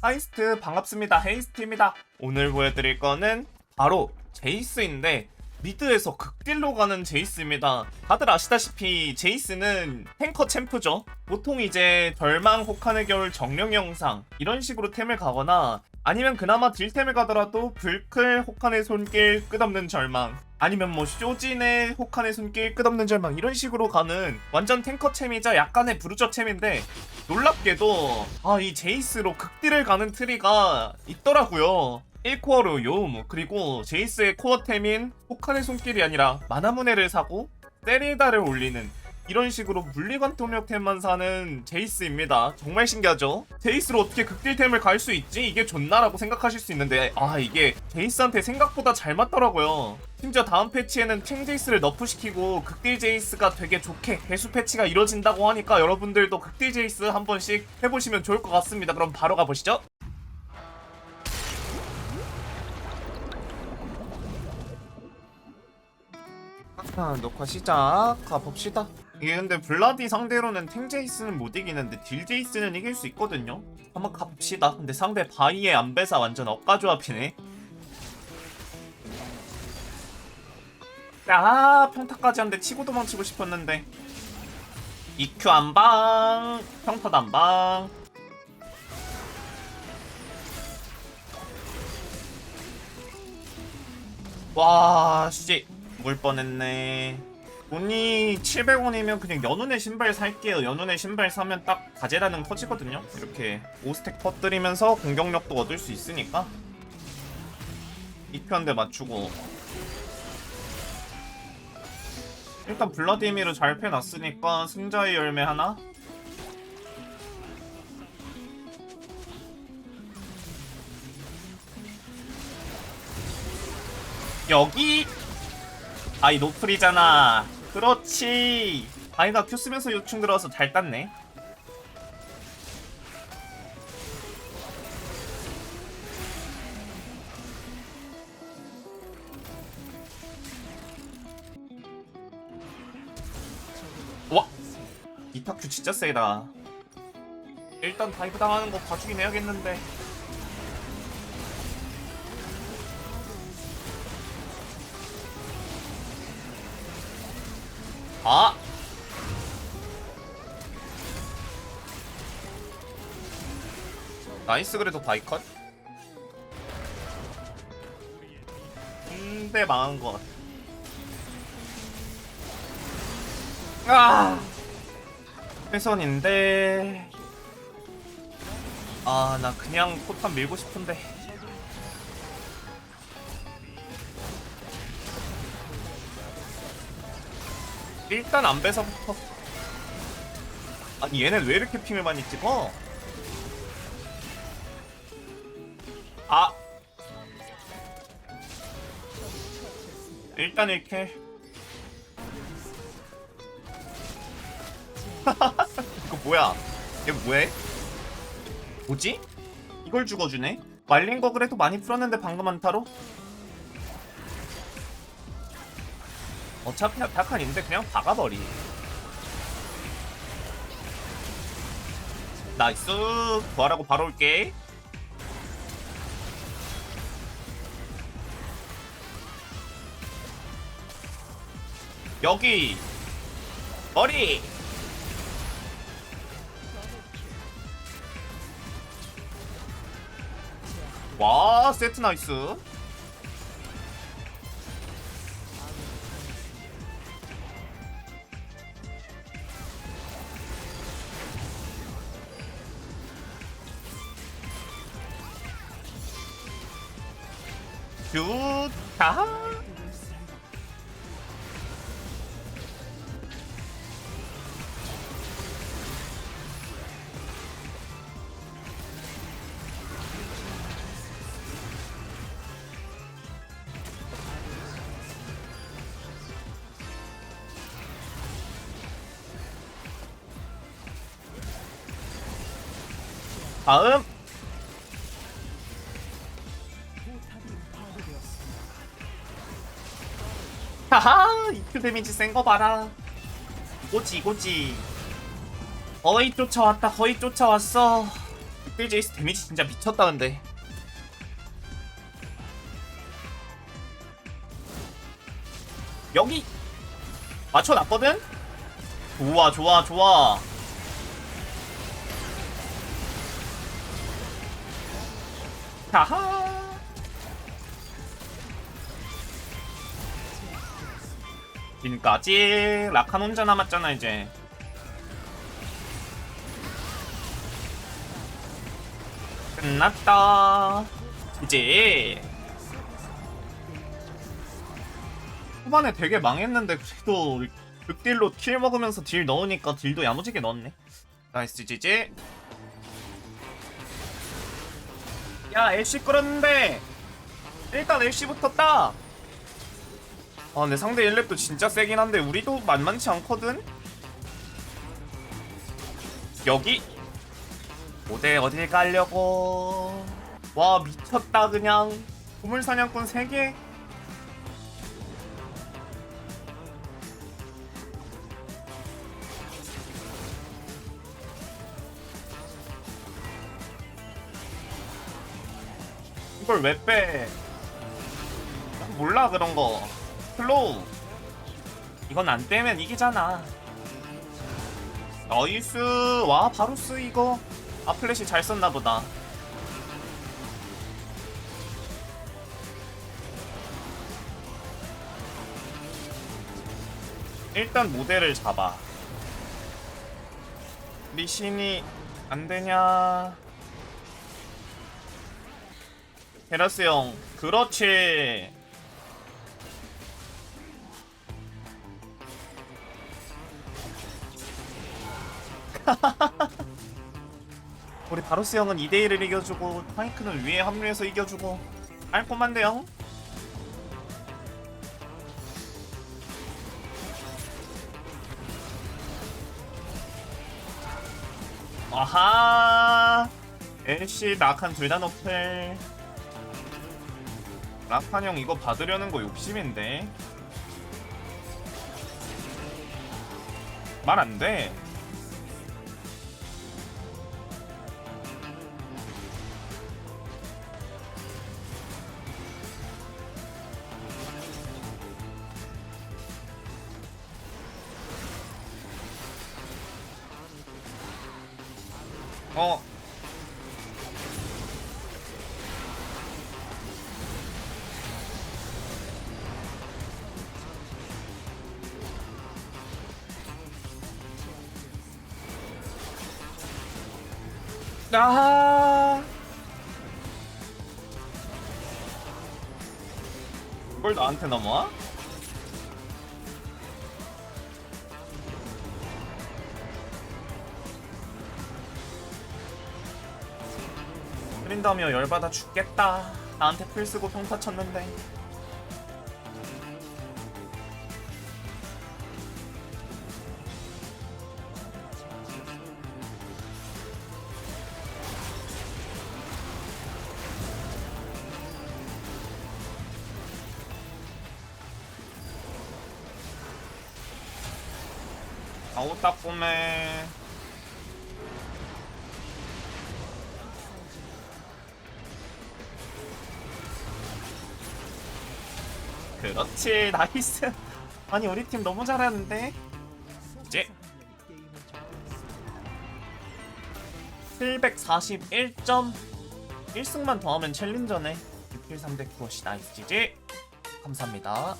하이스트 반갑습니다. 헤이스트입니다. 오늘 보여드릴 거는 바로 제이스인데 미드에서 극딜로 가는 제이스입니다. 다들 아시다시피 제이스는 탱커 챔프죠. 보통 이제 절망 혹한의 겨울 정령 영상 이런 식으로 템을 가거나 아니면 그나마 딜템을 가더라도 불클 혹한의 손길 끝없는 절망. 아니면 뭐 쇼진의 혹한의 손길 끝없는 절망. 이런 식으로 가는 완전 탱커 챔이자 약간의 브루저 챔인데 놀랍게도 아 이 제이스로 극딜을 가는 트리가 있더라고요. 1코어로 요음. 그리고 제이스의 코어템인 혹한의 손길이 아니라 마나무네를 사고 세리다를 올리는 이런 식으로 물리관 통역템만 사는 제이스입니다. 정말 신기하죠? 제이스로 어떻게 극딜템을 갈 수 있지? 이게 좋나라고 생각하실 수 있는데 아 이게 제이스한테 생각보다 잘 맞더라고요. 심지어 다음 패치에는 탱 제이스를 너프시키고 극딜 제이스가 되게 좋게 개수 패치가 이뤄진다고 하니까 여러분들도 극딜 제이스 한 번씩 해보시면 좋을 것 같습니다. 그럼 바로 가보시죠. 아, 녹화 시작 가봅시다 이게 근데 블라디 상대로는 탱제이스는 못 이기는데 딜제이스는 이길 수 있거든요? 한번 가봅시다. 근데 상대 바이의 안배사 완전 억가 조합이네. 아 평타까지 한데 치고 도망치고 싶었는데. EQ 안방! 평타도 안방! 와 씨. 물 뻔했네. 돈이 700원이면 그냥 연운의 신발 살게요. 연운의 신발 사면 딱 가제라는 터지거든요. 이렇게 5스택 퍼뜨리면서 공격력도 얻을 수 있으니까. 이편대 맞추고. 일단 블라디미르 잘 패놨으니까 승자의 열매 하나? 여기 아이 노플이잖아 그렇지. 아이가 큐 쓰면서 요충 들어와서 잘 땄네. 와! 이타큐 진짜 세다. 일단 다이브 당하는 거 봐주긴 해야겠는데 아! 나이스 그래도 바이컷? 근데 망한 것 같아 아! 회선인데 아 나 그냥 포탄 밀고 싶은데 일단 안배사부터 아니 얘는 왜 이렇게 핑을 많이 찍어? 아 일단 이렇게 이거 뭐야 얘 뭐해? 뭐지? 이걸 죽어주네? 말린 거 그래도 많이 풀었는데 방금 한타로? 어차피 아타칸인데 그냥 박아버리. 나이스. 부활하고 바로 올게. 여기. 머리. 와 세트 나이스 좋다. 다음 하하 이큐 데미지 센 거 봐라. 이거지 이거지. 거의 쫓아왔다 거의 쫓아왔어. 극딜 제이스 데미지 진짜 미쳤다 근데. 여기! 맞춰놨거든? 좋아 좋아 좋아. 하하 지금까지 라칸 혼자 남았잖아 이제. 끝났다. 이제. 후반에 되게 망했는데 그래도 극딜로 킬 먹으면서 딜 넣으니까 딜도 야무지게 넣었네. 나이스 지지. 야 LC 끌었는데. 일단 LC부터 따 아, 근데 상대 1렙도 진짜 세긴 한데 우리도 만만치 않거든? 여기? 모대 어딜 가려고? 와 미쳤다 그냥. 보물사냥꾼 3개? 이걸 왜 빼? 난 몰라 그런 거 플로우 이건 안 빼면 이기잖아. 나이스. 와 바루스 이거. 아 플래시 잘 썼나 보다. 일단 모델을 잡아. 리신이 안 되냐? 헤라스 형 그렇지 우리 바로스 형은 2대1을 이겨주고 파이크는 위에 합류해서 이겨주고 깔끔한데요? 아하! LC 낙한 둘다 노플. 라칸 형 이거 받으려는 거 욕심인데. 말 안돼 어 아. 이걸 나한테 넘어 트린다며 열받아 죽겠다. 나한테 풀 쓰고 평타 쳤는데. 아우 따끔해. 그렇지 나이스. 아니 우리 팀 너무 잘하는데. 이제 741점 1승만 더하면 챌린저네 6킬 3대 크러시 나이스 지지 감사합니다